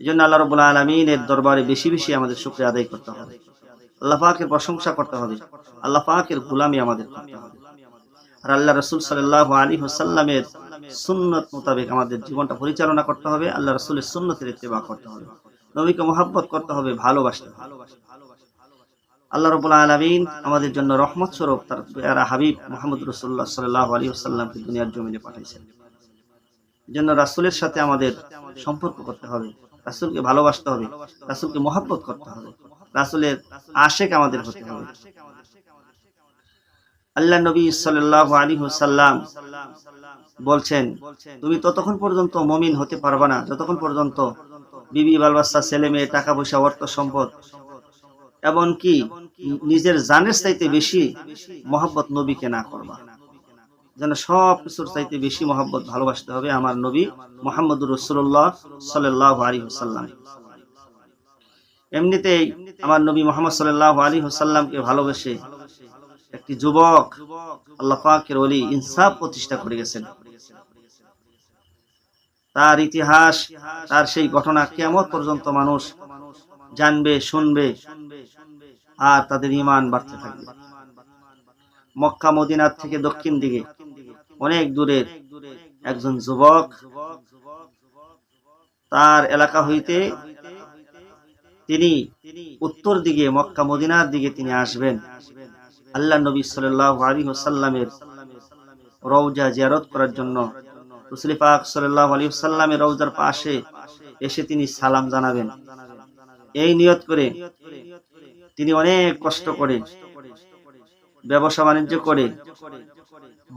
এই জন্য আল্লাহ রবুল্লা আলমিনের দরবারে বেশি বেশি আমাদের শুক্রিয়া আদায় করতে হবে। আল্লাহ পাকের প্রশংসা করতে হবে। আল্লাহ পাকের গুলামি আমাদের করতে হবে। আর আল্লাহ রসুল সাল্লাহ আলী হোসাল্লামের সুন্নত মোতাবেক আমাদের জীবনটা পরিচালনা করতে হবে। আল্লাহ রসুলের সুন্নতের ইত্তেবা করতে হবে। নবীকে মোহাব্বত করতে হবে, ভালোবাসতে আল্লাহ রবুল্লা আলমিন আমাদের জন্য রহমত স্বরূপ তার হাবিব মোহাম্মদ রসুল্লাহ সাল্লাহ আলী আসাল্লামকে দুনিয়ার জমিনে পাঠাইছেন এই জন্য রাসুলের সাথে আমাদের সম্পর্ক করতে হবে। রাসুলকে ভালোবাসতে হবে, রাসুলকে মোহাব্বত করতে হবে। রাসুলের আশেক আমাদের হতে হবে। আল্লাহ নবী সাল্লাহ আলী সাল্লাম বলছেন, তুমি ততক্ষণ পর্যন্ত মমিন হতে পারবে না। যতক্ষণ পর্যন্ত বিবি বালবাচ্চা ছেলে মেয়ে টাকা পয়সা অর্থ সম্পদ, এমনকি নিজের জানের চাইতে বেশি মহাব্বত নবীকে না করবা। যেন সব কিছুর চাইতে বেশি মহাব্বত ভালোবাসতে হবে আমার নবী মোহাম্মদ রসুল্লাহ সাল্লাহ আলী হুসাল্লাম এমনিতেই আমার নবী মোহাম্মদ সাল্লাহ আলী হুসাল্লামকে ভালোবেসে একটি যুবক আল্লাহ পাকের অলি ইনসাফ প্রতিষ্ঠা করে গেছেন। তার ইতিহাস, তার সেই ঘটনা কেমন পর্যন্ত মানুষ জানবে, শুনবে, আর তাদের ইমান বাড়তে থাকবে। মক্কা মদিনার থেকে দক্ষিণ দিকে অনেক দূরের একজন যুবক তার এলাকা হইতে তিনি উত্তর দিকে মক্কা মদিনার দিকে তিনি আসবেন। আল্লাহ নবী সাল্লামের রৌজা জিয়ারত করার জন্য রসুল পাক সাল্লাহ আলী সাল্লামের রৌজার পাশে এসে তিনি সালাম জানাবেন। এই নিয়ত করে তিনি অনেক কষ্ট করে ব্যবসা বাণিজ্য করে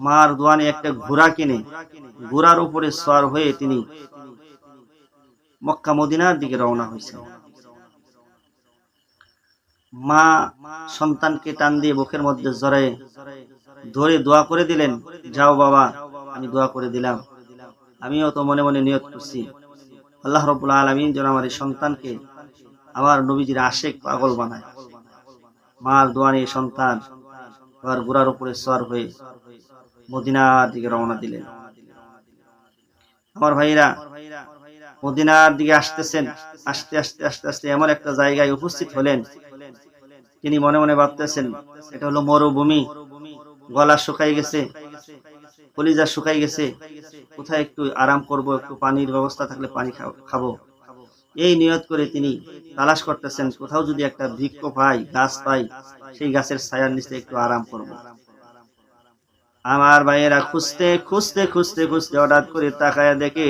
মার দোয়ানে একটা ঘোড়া কিনে, ঘোড়ার উপরে সওয়ার হয়ে তিনি মক্কা মদিনার দিকে রওনা হয়েছে মা সন্তানকে টান দিয়ে বুকের মধ্যে জড়ায় ধরে দোয়া করে দিলেন, যাও বাবা, আমি দোয়া করে দিলাম। আমিও তো মনে মনে নিয়ত করছি। আল্লাহ রবুল্লা আলমিন যেন আমার এই সন্তানকে আমার নবীজির আশেক পাগল বানায়। মার দোয়ানি সন্তান আবার গোড়ার উপরে সর হয়ে মদিনার দিকে রওনা দিলেন। আমার ভাইরা, মদিনার দিকে আসতেছেন, আস্তে আস্তে আস্তে আস্তে এমন একটা জায়গায় উপস্থিত হলেন। তিনি মনে মনে ভাবতেছেন, এটা হলো মরুভূমি, গলা শুকাই গেছে, কলিজা শুকাই গেছে, কোথায় একটু আরাম করব, একটু পানির ব্যবস্থা থাকলে পানি খাব। এই নিয়ত করে তিনি তালাশ করতেছেন, কোথাও যদি একটা বৃক্ষ পাই, গাছ পাই সেই গাছের ছায়ার নিচে একটু আরাম করব। আমার ভাইয়েরা খুঁজতে খুঁজতে খুঁজতে খুঁজতে হঠাৎ করে তাকায় দেখে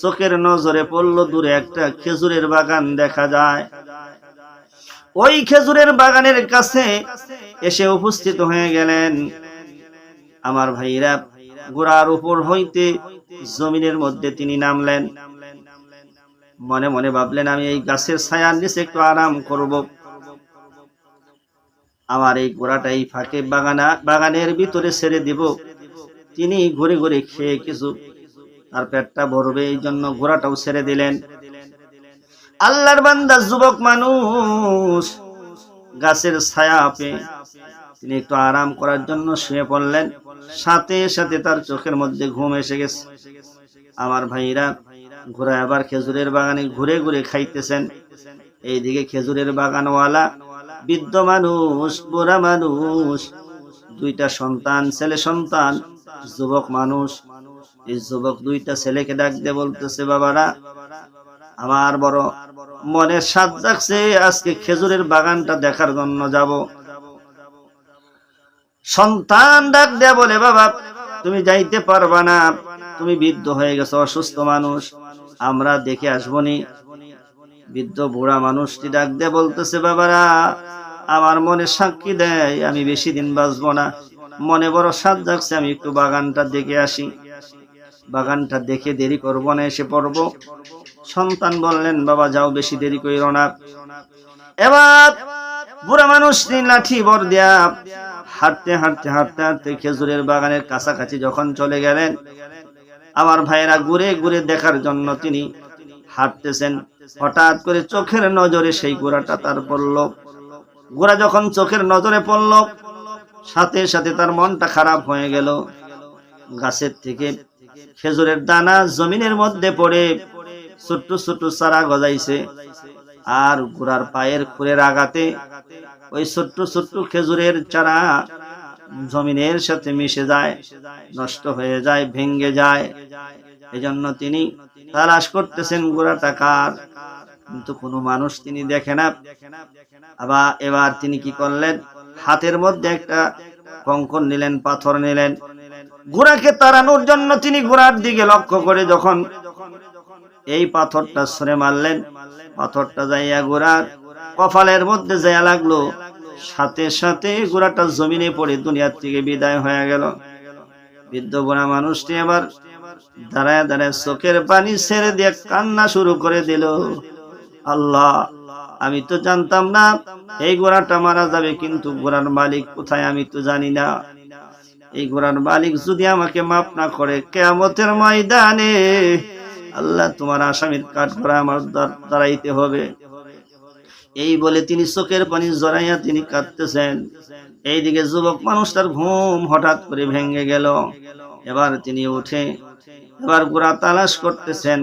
চোখের নজরে পড়ল দূরে একটা খেজুরের বাগান দেখা যায়। ওই খেজুরের বাগানের কাছে এসে উপস্থিত হয়ে গেলেন। আমার ভাইরা গোড়ার উপর হইতে জমিনের মধ্যে তিনি নামলেন। মনে মনে ভাবলেন, আমি এই গাছের ছায়ার নিচে একটু আরাম করব। আমার এই গোড়াটা এই ফাঁকে বাগানা, বাগানের ভিতরে ছেড়ে দিব। তিনি ঘুরে ঘুরে খেয়ে কিছু, তার পেটটা ভরবে এই জন্য ঘোড়াটাও ছেড়ে দিলেন। আল্লাহর বান্দা যুবক মানুষ, গাছের ছায়া পেয়ে তিনি একটু আরাম করার জন্য শুয়ে পড়লেন। সাথে সাথে তার চোখের মধ্যে ঘুম এসে গেছে। আমার ভাইরা ঘোরা আবার খেজুরের বাগানে ঘুরে ঘুরে খাইতেছেন। এইদিকে খেজুরের বাগানওয়ালা বৃদ্ধ মানুষ বুড়া মানুষ, দুইটা সন্তান, ছেলে সন্তান, যুবক মানুষ। এই যুবক দুইটা ছেলেকে ডাক দিয়ে বলতেছে, বাবারা, আমার বড় মনের স্বাদ যাচ্ছে আজকে খেজুরের বাগানটা দেখার জন্য যাব। সন্তান ডাক দেয়া বলে, বাবা, তুমি যাইতে পারবা না, তুমি বৃদ্ধ হয়ে গেছো, অসুস্থ মানুষ, আমরা দেখে আসবনি বৃদ্ধ বুড়া মানুষটি ডাক দিয়ে বলতেছে, বাবারা, আমার মনে সাক্ষী দেয়, আমি বেশি দিন বাঁচবো না। মনে বড় সাত যাচ্ছে আমি একটু বাগানটা দেখে আসি। বাগানটা দেখে দেরি করব না, এসে পড়ব। সন্তান বললেন, বাবা, যাও, বেশি দেরি করিল না। এবার বুড়া মানুষ লাঠি বর দেয়া হাঁটতে হাঁটতে হাঁটতে হাঁটতে খেজুরের বাগানের কাছাকাছি যখন চলে গেলেন, আমার ভাইয়েরা ঘুরে ঘুরে দেখার জন্য তিনি হাঁটতেছেন। হঠাৎ করে চোখের নজরে সেই গোড়াটা তার পড়ল। গোড়া যখন চোখের নজরে পড়ল, সাথে সাথে তার মনটা খারাপ হয়ে গেল। গাছের থেকে খেজুরের দানা জমিনের মধ্যে পড়ে ছোট্ট ছোট্ট চারা গজাইছে। আর ঘোড়ার পায়ের খুরের আঘাতে ওই ছোট্ট ছোট্ট খেজুরের চারা জমিনের সাথে মিশে যায়, নষ্ট হয়ে যায় ভেঙ্গে যায়। এজন্য তিনি তালাশ করতেছেন গোড়াটা কার কিন্তু কোনো মানুষ তিনি দেখে না। আবার এবার তিনি কি করলেন? হাতের মধ্যে একটা কঙ্কর নিলেন, পাথর নিলেন। ঘোড়াকে তাড়ানোর জন্য তিনি ঘোড়ার দিকে লক্ষ্য করে যখন এই পাথরটা সরে মারলেন, পাথরটা যাইয়া ঘোড়ার কপালের মধ্যে যাইয়া লাগল। সাথে সাথে ঘোড়াটা জমিনে পড়ে দুনিয়ার থেকে বিদায় হয়ে গেল। বৃদ্ধ বুড়া মানুষটি আবার দাঁড়ায় দাঁড়ায় চোখের পানি ছেড়ে দিয়ে কান্না শুরু করে দিল। আল্লাহ, আমি তো জানতাম না এই ঘোড়াটা মারা যাবে, কিন্তু ঘোড়ার মালিক কোথায় আমি তো জানি না। এই ঘোড়ার মালিক যদি আমাকে মাফ না করে, কেয়ামতের ময়দানে আল্লাহ তোমার আসামির কাঠ করা আমার দাঁড়াইতে হবে। এই বলে তিনি চোখের পানি জড়াইয়া তিনি কাঁদতেছেন। এইদিকে যুবক মানুষটার ঘুম হঠাৎ করে ভেঙে গেল। এবার তিনি উঠে এবার গোড়া তালাশ করতেছেন।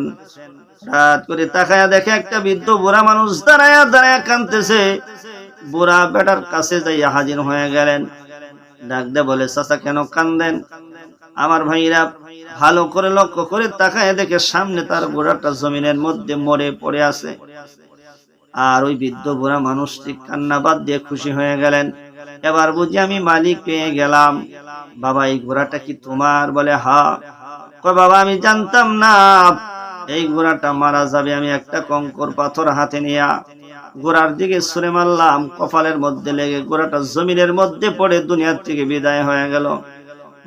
হঠাৎ করে তাকায়া দেখে একটা বৃদ্ধ বুড়া মানুষ দাঁড়ায়া দাঁড়ায়া কাঁদতেছে। বুড়া বেটার কাছে যাইয়া হাজির হয়ে গেলেন। ডাক দে বলে, চাচা, কেন কান্দেন আমার ভাইরা ভালো করে লক্ষ্য করে তাকায় দেখে সামনে তার গোড়াটা জমিনের মধ্যে মরে পড়ে আছে। আর ওই বৃদ্ধ বুড়া মানুষটি কান্না বাদ দিয়ে খুশি হয়ে গেলেন। এবার বুঝি আমি মালিক পেয়ে গেলাম। বাবা, এই ঘোড়াটা কি তোমার? বলে, হা কয়, বাবা, আমি জানতাম না। এই ঘোড়াটা মারা যাবে, আমি একটা কঙ্কর পাথর হাতে নিয়া গোড়ার দিকে ছুঁড়ে মারলাম। কপালের মধ্যে লেগে গোড়াটা জমিনের মধ্যে পড়ে দুনিয়ার থেকে বিদায় হয়ে গেল।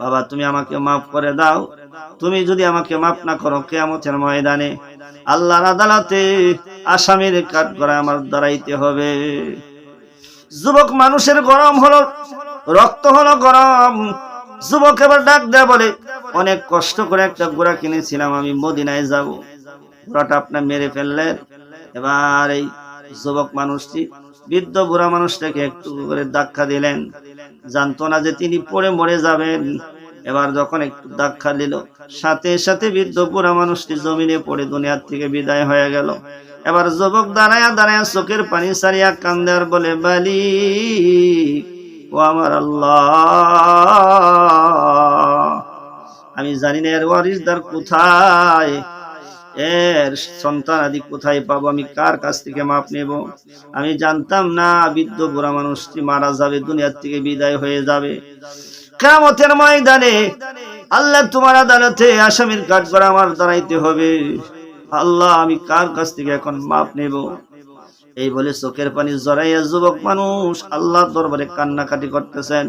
বাবা, তুমি আমাকে মাফ করে দাও। তুমি যদি আমাকে মাফ না করো, কেয়ামতের ময়দানে আল্লাহর আদালতে আসামির কাঠ করে আমার দাঁড়াইতে হবে। যুবক মানুষের গরম হলো, রক্ত হলো গরম। যুবক এবার ডাক দেয়া বলে, অনেক কষ্ট করে একটা গোড়া কিনেছিলাম, আমি মদিনায় যাব। গোড়াটা আপনার মেরে ফেললেন। এবার এই যুবক মানুষটি, বৃদ্ধ বুড়া মানুষটাকে একটু করে ধাক্কা দিলেন। জানতো না যে তিনি পড়ে মরে যাবেন। এবার যখন একটু ধাক্কা দিল, সাথে সাথে বৃদ্ধ বুড়া মানুষটি জমিনে পড়ে দুনিয়ার থেকে বিদায় হয়ে গেল। এবার যুবক দাঁড়ায়া দাঁড়ায়া চোখের পানি সারিয়া কান্দার বলে বালি আমার আল্লাহ। আমি জানি না এর ওয়ারিসদার কোথায়, এর সন্তান আদি কোথায় পাবো, আমি কার কাছ থেকে মাপ নেব? আমি জানতাম না, বৃদ্ধ বুড়া মানুষটি মারা যাবে, দুনিয়ার থেকে বিদায় হয়ে যাবে। কেমতের ময়দানে আল্লাহ তোমার আদালতে আসামির কাঠ করে আমার দাঁড়াইতে হবে। আল্লাহ, আমি কার কাছ থেকে এখন মাপ নেব? এই বলে চোখের পানি জড়াইয়া যুবক মানুষ আল্লাহ দরবারে কান্নাকাটি করতেছেন।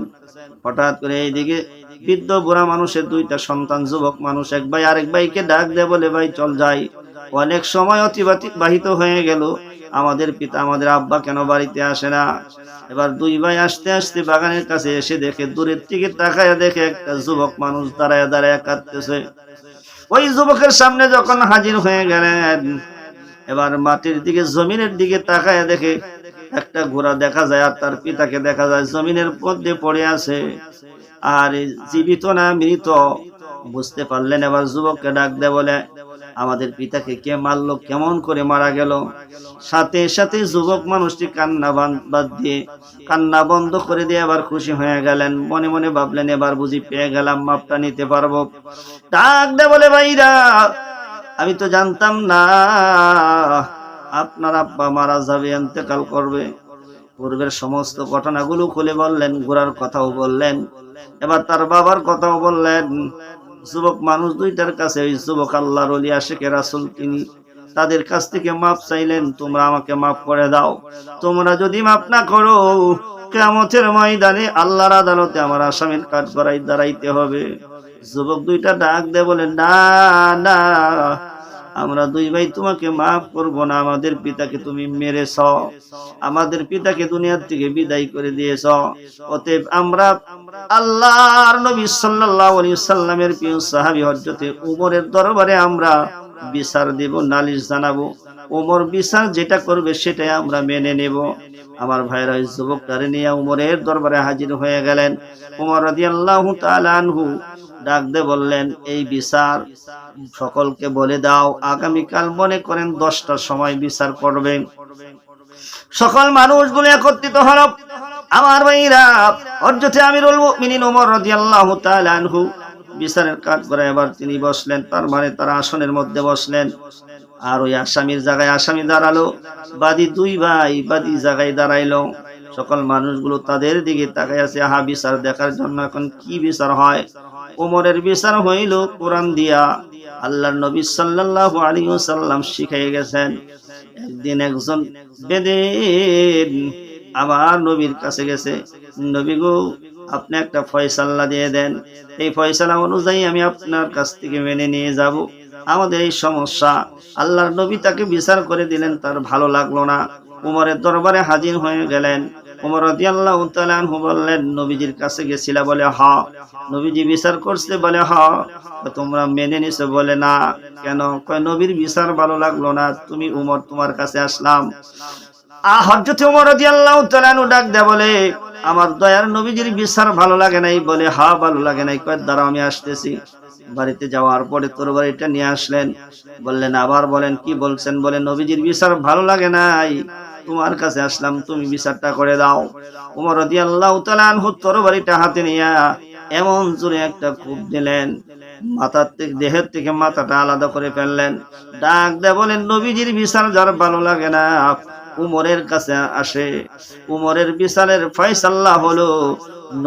হঠাৎ করে এইদিকে বৃদ্ধ বুড়া মানুষের দুইটা সন্তান, যুবক মানুষ, এক ভাই আরেক ভাইকে ডাক দেয় বলে, ভাই, চল যাই। অনেক সময় অতিবাহিত হয়ে গেল। আমাদের পিতা, আমাদের আব্বা কেন বাড়িতে আসে না? এবার দুই ভাই আসতে আসতে বাগানের কাছে এসে দেখে, দূরের থেকে তাকায় দেখে একটা যুবক মানুষ দাঁড়ায় দাঁড়ায় কাঁদতেছে। ওই যুবকের সামনে যখন হাজির হয়ে গেলেন এবার মাটির দিকে, জমিনের দিকে তাকায় দেখে একটা ঘোড়া দেখা যায় আর তার পিতাকে দেখা যায়, জমিনের মধ্যে পড়ে আছে। আর জীবিত না মৃত, বুঝতে পারলেন এবার যুবককে ডাক দে বলে, আমাদের পিতাকে কে মারলো? কেমন করে মারা গেল? সাথে সাথে যুবক মানুষটি কান্না বাদ দিয়ে কান্না বন্ধ করে দিয়ে আবার খুশি হয়ে গেলেন। মনে মনে ভাবলেন, এবার বুঝি পেয়ে গেলাম, মাপটা নিতে পারব। ডাক দে বলে, ভাইরা আমি তো জানতাম না। আপনার আব্বা মারা যাবে এতেকাল করবে। পূর্বের সমস্ত ঘটনাগুলো খুলে বললেন গোড়ার কথাও বললেন। এবার তার বাবার কথাও বললেন। যুবক মানুষ দুইটার কাছে, ওই যুবক আল্লাহর অলি আশেকে রাসুল, তিনি তাদের কাছ থেকে মাপ চাইলেন, তোমরা আমাকে মাফ করে দাও। তোমরা যদি মাপ না করো কেমতের ময়দানে আল্লাহর আদালতে আমার আসামির কাজ করাই দাঁড়াইতে হবে। যুবক দুইটা ডাক দে বলে, না না, আমরা দুই ভাই তোমাকে মাফ করব না, আমাদের পিতাকে তুমি মেরেছ, আমাদের পিতাকে দুনিয়ার থেকে বিদায় করে দিয়েছ। অতএব আমরা আল্লাহর নবী সাল্লাল্লাহু আলাইহি সাল্লামের প্রিয় সাহাবী হযরতে উমরের দরবারে আমরা বিচার দেব, নালিশ জানাব। ওমর বিচার যেটা করবে সেটাই আমরা মেনে নেব। আমার ভাইরা যুবক যুবকটারে নিয়ে উমরের দরবারে হাজির হয়ে গেলেন। উমর রাদিয়াল্লাহু তাআলা আনহু ডাক দে বললেন, এই বিচার সকলকে বলে দাও, আগামীকাল মনে করেন দশটার সময় বিচার করবেন সকল মানুষগুলো একত্রিত হল। আমার ভাইরা অর্জতে আমিরুল মুমিনিন ওমর রাদিয়াল্লাহু তাআলা আনহু বিচারের কাজ করে এবার তিনি বসলেন, তার মানে তার আসনের মধ্যে বসলেন। আর ওই আসামির জায়গায় আসামি দাঁড়াল, বাদী দুই ভাই বাদী জায়গায় দাঁড়াইলো। সকল মানুষগুলো তাদের দিকে তাকাই আছে, আহা, বিচার দেখার জন্য এখন কি বিচার হয়? ওমরের বিচার হইল কোরআন দিয়া। আল্লাহর নবী সাল্লাল্লাহু আলাইহি ওয়াসাল্লাম শিখাই গেছেন, একদিন একজন বেদেন আমার নবীর কাছে গেছে, নবী গো, আপনি একটা ফয়সাল্লা দিয়ে দেন। এই ফয়সালা অনুযায়ী আমি আপনার কাছ থেকে মেনে নিয়ে যাব। আমাদের এই সমস্যা। আল্লাহর নবী তাকে বিচার করে দিলেন, তার ভালো লাগল না। উমরের দরবারে হাজির হয়ে গেলেন। আমার দয়ার নবীজির বিচার ভালো লাগে নাই। বলে, হা, ভালো লাগে নাই। কয় দ্বারা আমি আসতেছি। বাড়িতে যাওয়ার পরে তোর বাড়িটা নিয়ে আসলেন। বললেন, আবার বলেন, কি বলছেন? বলে, নবীজির বিচার ভালো লাগে নাই। তোমার কাছে আসলাম, তুমি বিচারটা করে দাও। উমর রাদিয়াল্লাহু তাআলা আনহু তোর বাড়িটা হাতে নিয়ে এমন জোরে একটা কূপ দিলেন। মাথার থেকে, দেহের থেকে মাথাটা আলাদা করে ফেললেন। ডাক দে বলেন, নবীজির বিচার যার ভালো লাগে না। উমরের কাছে আসে। উমরের বিচারের ফয়সাল্লাহ হলো,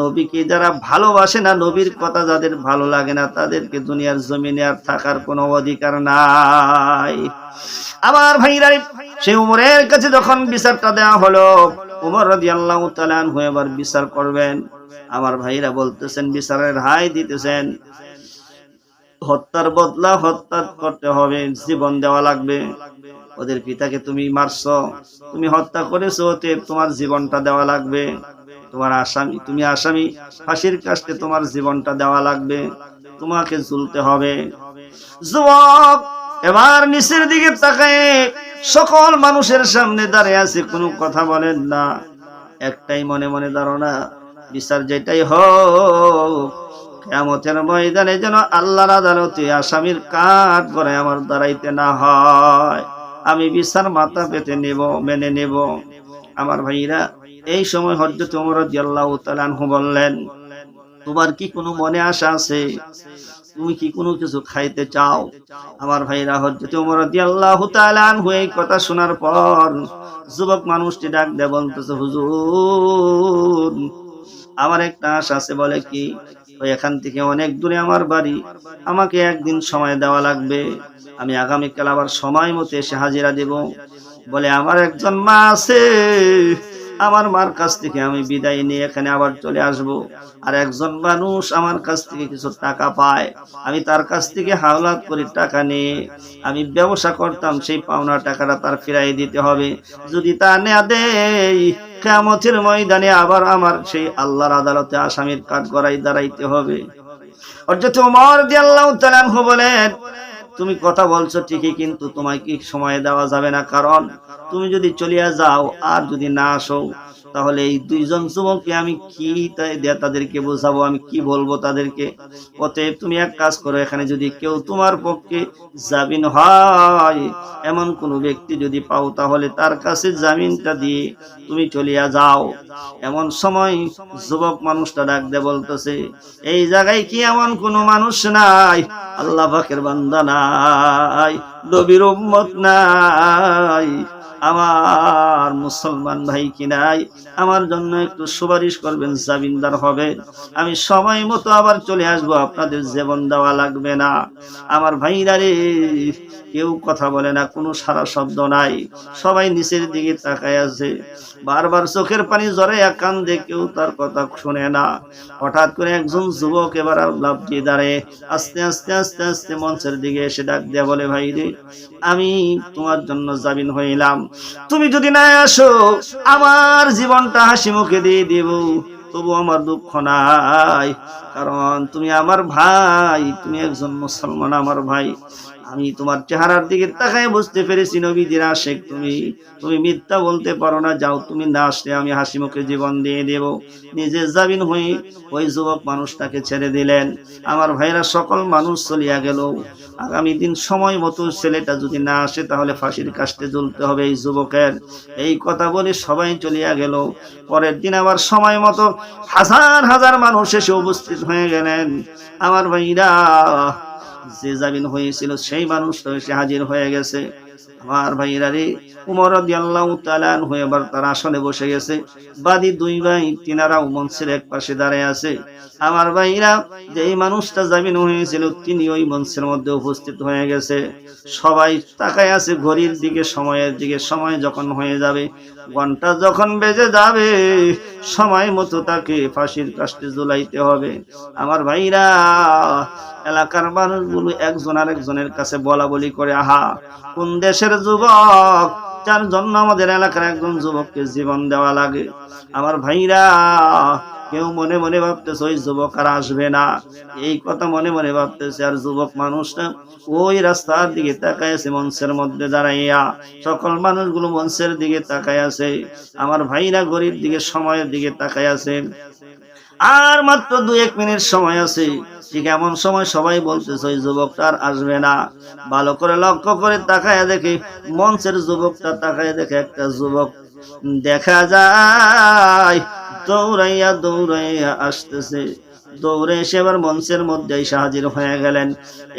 নবীকে যারা ভালোবাসে না, নবীর কথা যাদের ভালো লাগে না, তাদেরকে দুনিয়ার জমিনে আর থাকার কোনো অধিকার নাই। আমার ভাইরা, সেই উমরের কাছে যখন বিচারটা দেওয়া হলো, উমর রাদিয়াল্লাহু তাআলা হয়ে এবার বিচার করবেন। আমার ভাইরা বলতেছেন, বিচারের হাই দিতেছেন, হত্যার বদলা হত্যা করতে হবে, জীবন দেওয়া লাগবে। ওদের পিতাকে তুমি মারছ, তুমি হত্যা করেছ, অতএব তোমার জীবনটা দেওয়া লাগবে। তোমার আসামি, তুমি আসামি, ফাঁসির কাছে তোমার জীবনটা দেওয়া লাগবে। তোমাকে ঝুলতে হবে। যুবক, এবার নিচের দিকে তাকায়, সকল মানুষের সামনে দাঁড়িয়ে আছে, কোনো কথা বলেন না। একটাই মনে মনে ধারণা, বিচার যেটাই হোক কেমতের ময়দানে যেন আল্লাহর আদালতে আসামির কাঠ করে আমার দাঁড়াইতে না হয়। আমি বিচার মাথা পেতে নেব, মেনে নেব। আমার ভাইরা, এই সময় হজরত ওমর রাদিয়াল্লাহু তাআলা আনহু বললেন, তোমার কি কোনো মনে আশা আছে? তুমি কি কোনো কিছু খাইতে চাও? আমার ভাইরা হজরত ওমর রাদিয়াল্লাহু তাআলা আনহু এই কথা শোনার পর যুবক মানুষটি ডাক দেয় বলতেছে, হুজুর, আমার একটা আশা আছে বলে কি? এখান থেকে অনেক দূরে আমার বাড়ি। আমাকে একদিন সময় দেওয়া লাগবে। আমি আগামীকাল আবার সময় মতো এসে হাজিরা দেব। বলে, আমার একজন মা আছে। আমার মার কাছ থেকে আমি বিদায় নিয়ে এখানে আবার চলে আসব। আর একজন মানুষ আমার কাছ থেকে কিছু টাকা পায়। আমি তার কাছ থেকে হাওলাত করে টাকা নিয়ে আমি ব্যবসা করতাম। সেই পাওনা টাকাটা তার ফিরাই দিতে হবে। যদি তা নেয়া দেই কেমতের ময়দানে আবার আমার সেই আল্লাহর আদালতে আসামির কাঠ গড়াই দাঁড়াইতে হবে। অর্থাৎ উমর দিয়াল্লাহু তাআলা আনহু বলেন তুমি কথা বলছো ঠিকই, কিন্তু তোমায় কি সময় দেওয়া যাবে না? কারণ তুমি যদি চলিয়া যাও আর যদি না আসো তাহলে এই দুইজন যুবককে আমি কি তাদেরকে বোঝাবো? আমি কি বলব তাদেরকে? অতএব তুমি এক কাজ করো, এখানে যদি কেউ তোমার পক্ষে জামিন হয়, এমন কোন ব্যক্তি যদি পাও, তাহলে তার কাছে জামিনটা দিয়ে তুমি চলিয়া যাও। এমন সময় যুবক মানুষটা ডাক দে বলতেছে, এই জায়গায় কি এমন কোন মানুষ নাই? আল্লাহ পাকের বান্দা নাই, নবীর উম্মত নাই আমার মুসলমান ভাই কি নাই? আমার জন্য একটু সুপারিশ করবেন, জামিনদার হবে। আমি সময় মতো আবার চলে আসব, আপনাদের জীবন দেওয়া লাগবে না। আমার ভাইরা রে, কেউ কথা বলে না, কোনো সারা শব্দ নাই। সবাই নিচের দিকে তাকায় আছে। বারবার চোখের পানি জরে কান্দে কেউ তার কথা শুনে না। হঠাৎ করে একজন যুবক এবার লাভ দিয়ে দাঁড়ে আস্তে আস্তে আস্তে আস্তে মঞ্চের দিকে এসে ডাক দেয়া বলে ভাই রে আমি তোমার জন্য জামিন হইলাম তুমি যদি না আসো, আমার জীবনটা হাসি মুখে দিয়ে দিব। তবু আমার দুঃখ নাই। কারণ তুমি আমার ভাই, তুমি একজন মুসলমান আমার ভাই। আমি তোমার চেহারার দিকে তাকায় বুঝতে পেরেছি নবী নবীজির আশেক তুমি তুমি মিথ্যা বলতে পারো না, যাও তুমি না আসলে আমি হাসি মুখে জীবন দিয়ে দেব। নিজে জামিন হয়ে ওই যুবক মানুষটাকে ছেড়ে দিলেন। আমার ভাইরা সকল মানুষ চলিয়া গেল। আগামী দিন সময় মতো ছেলেটা যদি না আসে, তাহলে ফাঁসির কাস্তে জ্বলতে হবে এই যুবকের। এই কথা বলে সবাই চলিয়া গেল। পরের দিন আবার সময় মতো হাজার হাজার মানুষ এসে উপস্থিত হয়ে গেলেন। আমার ভাইরা যে জামিন হয়েছিল সেই মানুষটা এসে হাজির হয়ে গেছে। আমার ভাইরা রে উমর তালান হয়ে আবার তার আসনে বসে গেছে। বাদি দুই ভাই তিনারাও মঞ্চের এক পাশে দাঁড়ায় আছে। আমার ভাইরা যে এই মানুষটা জামিন হয়েছিল, তিনি ওই মঞ্চের মধ্যে উপস্থিত হয়ে গেছে। সবাই তাকায় আছে ঘড়ির দিকে, সময়ের দিকে। সময় যখন হয়ে যাবে ঘণ্টা যখন বেজে যাবে, সময় মতো তাকে ফাঁসির কাস্টে ঝুলাইতে হবে। আমার ভাইরা এলাকার মানুষগুলো একজন আরেকজনের কাছে বলা বলি করে, আহা, কোন দেশের যুবক, যার জন্য আমাদের এলাকার একজন যুবককে জীবন দেওয়া লাগে। আমার ভাইরা, কেউ মনে মনে ভাবতেছে ওই যুবক আর আসবে না। এই কথা মনে মনে ভাবতেছে, আর যুবক মানুষটা ওই রাস্তার দিকে তাকায় আছে মঞ্চের মধ্যে দাঁড়াইয়া। সকল মানুষগুলো মঞ্চের দিকে তাকায় আছে। আমার ভাইরা গরিব দিকে সময়ের দিকে তাকায় আছে। আর মাত্র দু এক মিনিট সময় আছে। ঠিক এমন সময় সবাই বলতেছে, ওই যুবকটা আর আসবে না। ভালো করে লক্ষ্য করে তাকায় দেখে, মঞ্চের যুবকটা তাকায় দেখে একটা যুবক দেখা যায়, দৌড়াইয়া দৌড়াইয়া আসতেছে। দৌড়ে এসে এবার মঞ্চের মধ্যে হাজির হয়ে গেলেন।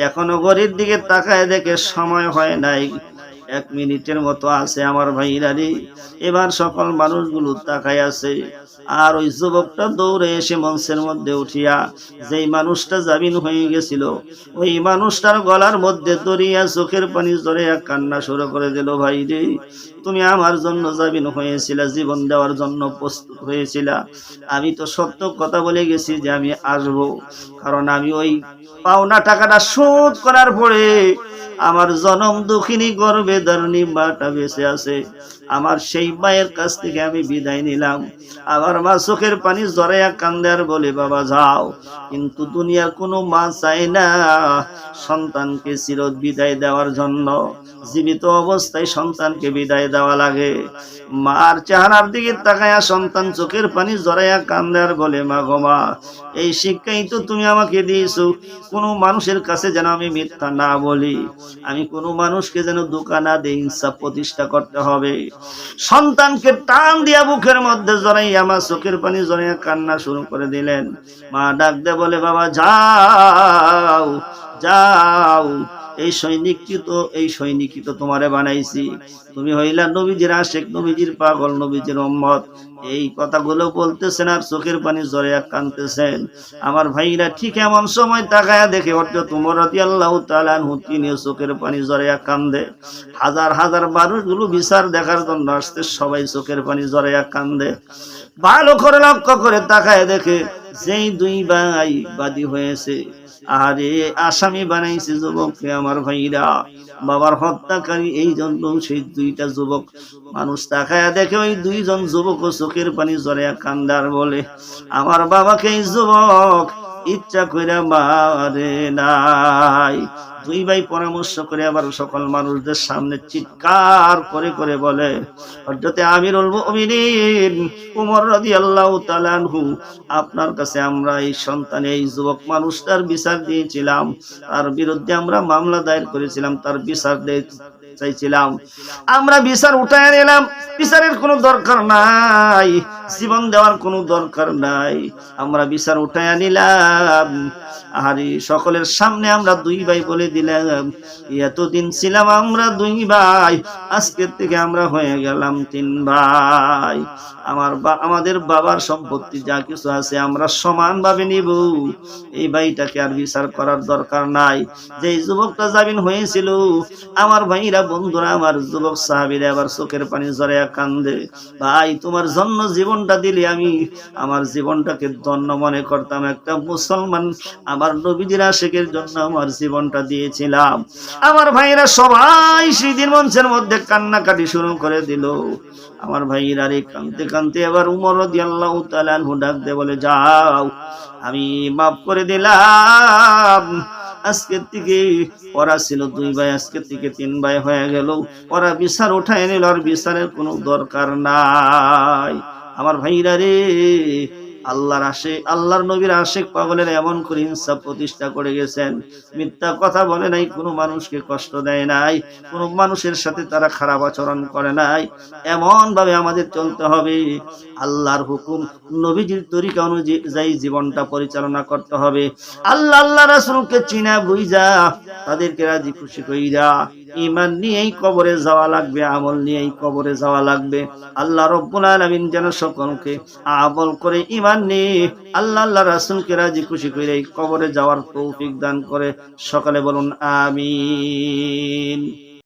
এখনও গরির দিকে তাকায় দেখে সময় হয় নাই। এক মিনিটের মতো আছে আমার ভাইরারি এবার সকল মানুষগুলো তাকায় আছে। আর ওই যুবকটা দৌড়ে এসে মঞ্চের মধ্যে উঠিয়া যেই মানুষটা জামিন হয়ে গেছিল, ওই মানুষটার গলার মধ্যে দরিয়া চোখের পানি জড়িয়া কান্না শুরু করে দিল, ভাই রে, তুমি আমার জন্য জামিন হয়েছিলা, জীবন দেওয়ার জন্য প্রস্তুত হয়েছিলা। আমি তো সত্য কথা বলে গেছি যে আমি আসব, কারণ আমি ওই পাওনা টাকাটা শোধ করার পরে আমার জনম দুঃখিনী গর্বে ধরণী মাটা বেঁচে আছে। আমার সেই মায়ের কাছ থেকে আমি বিদায় নিলাম। আমার মা চোখের পানি জড়াইয়া কান্দে আর বলে, বাবা, যাও। কিন্তু দুনিয়ার কোনো মা চায় না সন্তানকে চির বিদায় দেওয়ার জন্য। জীবিত অবস্থায় সন্তানকে বিদায় দেওয়া লাগে। মার চেহারার দিকে তাকায়া সন্তান চোখের পানি জড়াইয়া কান্দে আর বলে, মা গো মা, এই শিক্ষাই তো তুমি আমাকে দিয়েছ। কোনো মানুষের কাছে যেন আমি মিথ্যা না বলি। আমি কোনো মানুষকে যেন দোকা না দেই, ইনসাফ প্রতিষ্ঠা করতে হবে। সন্তানকে টান দিয়া বুকের মধ্যে জড়াইয়া আমার চোখের পানি জড়াইয়া কান্না শুরু করে দিলেন। মা ডাক দে বলে, বাবা, যাও যাও। এই সৈনিকটি তো, এই সৈনিকই তো তোমারে বানাইছি। তুমি হইলা নবীজির আশেক, নবীজির পাগল, নবীজির উম্মত। এই কথাগুলো বলতেছেন আর চোখের পানি জড়িয়া কানতেছেন আমার ভাইরা ঠিক এমন সময় তাকায়া দেখে অর্থ তোমার রাতি আল্লাহ তালান তিনিও চোখের পানি জড়িয়া কান্দে হাজার হাজার মানুষগুলো বিচার দেখার জন্য আসতে সবাই চোখের পানি জড়িয়া কান্দে ভালো করে লক্ষ্য করে তাকায় দেখে, যেই দুই ভাই বাদী হয়েছে। আরে আসামি বানাইছে যুবককে আমার ভাইরা। বাবার হত্যাকারী এই জন্য সেই দুইটা যুবক। মানুষ তাকায়া দেখে ওই দুইজন যুবক চোখের পানি জড়াইয়া কান্দার বলে, আমার বাবাকে এই যুবক ইচ্ছা করে মারে নাই। দুই ভাই পরামর্শ করে আবার সকল মানুষদের সামনে চিৎকার করে করে বলে আমিরুল উমর আপনার কাছে আমরা এই সন্তান, এই যুবক মানুষটার বিচার দিয়েছিলাম। তার বিরুদ্ধে আমরা মামলা দায়ের করেছিলাম, তার বিচার চাইছিলাম। আমরা বিচার উঠায় নিলাম। বিচারের কোনো দরকার নাই। জীবন দেওয়ার কোনো দরকার নাই। আমরা বিচার উঠায় নিলাম। আরে সকলের সামনে আমরা দুই ভাই বলে দিলাম, এতদিন ছিলাম আমরা দুই ভাই, আজকের থেকে আমরা হয়ে গেলাম তিন ভাই। আমার আমাদের বাবার সম্পত্তি যা কিছু আছে আমরা সমানভাবে নিব। এই ভাইটাকে আর বিচার করার দরকার নাই। যে যুবকটা জামিন হয়েছিল, আমার ভাইরা, বন্ধুরা, আমার যুবক সাহাবিরা আবার চোখের পানি জড়াইয়া কান্দে, ভাই, তোমার জন্য জীবনটা দিলে আমি। আমার জীবনটাকে ধন্য মনে করতাম। একটা মুসলমান আমার নবীজির আশেকের জন্য আমার জীবনটা দিয়েছিলাম। আমার ভাইরা সবাই সেদিন মঞ্চের মধ্যে কান্নাকাটি শুরু করে দিল। আমার ভাইরা রে কানতে কানতে এবার উমর রাদিয়াল্লাহু তাআলা আনহু ডাক বলে, যাও, আমি মাফ করে দিলাম। আজকের থেকে ওরা ছিল দুই ভাই আজকের থেকে তিন ভাই হয়ে গেল। ওরা বিচার উঠায় নিল, আর বিচারের কোনো দরকার নাই। আমার ভাইরা রে আল্লাহর আশেক, আল্লাহর নবীর আশেক পাগলের এমন করে ইনসাফ প্রতিষ্ঠা করে গেছেন। মিথ্যা কথা বলে নাই, কোনো মানুষকে কষ্ট দেয় নাই, কোনো মানুষের সাথে তারা খারাপ আচরণ করে নাই। এমন ভাবে আমাদের চলতে হবে। আল্লাহর হুকুম, নবীজির তরিকা অনুযায়ী জীবনটা পরিচালনা করতে হবে। আল্লাহ আল্লাহ রাসূলকে চিনা বুঝা, তাদেরকে রাজি খুশি কইরা ইমান নিয়েই কবরে যাওয়া লাগবে, আমল নিয়েই কবরে যাওয়া লাগবে। আল্লাহ রব্বুল আলমিন যেন সকলকে আমল করে ইমান নিয়ে আল্লাহ আল্লাহ রাসুলকে রাজি খুশি করে কবরে যাওয়ার তৌফিক দান করে। সকালে বলুন, আমিন।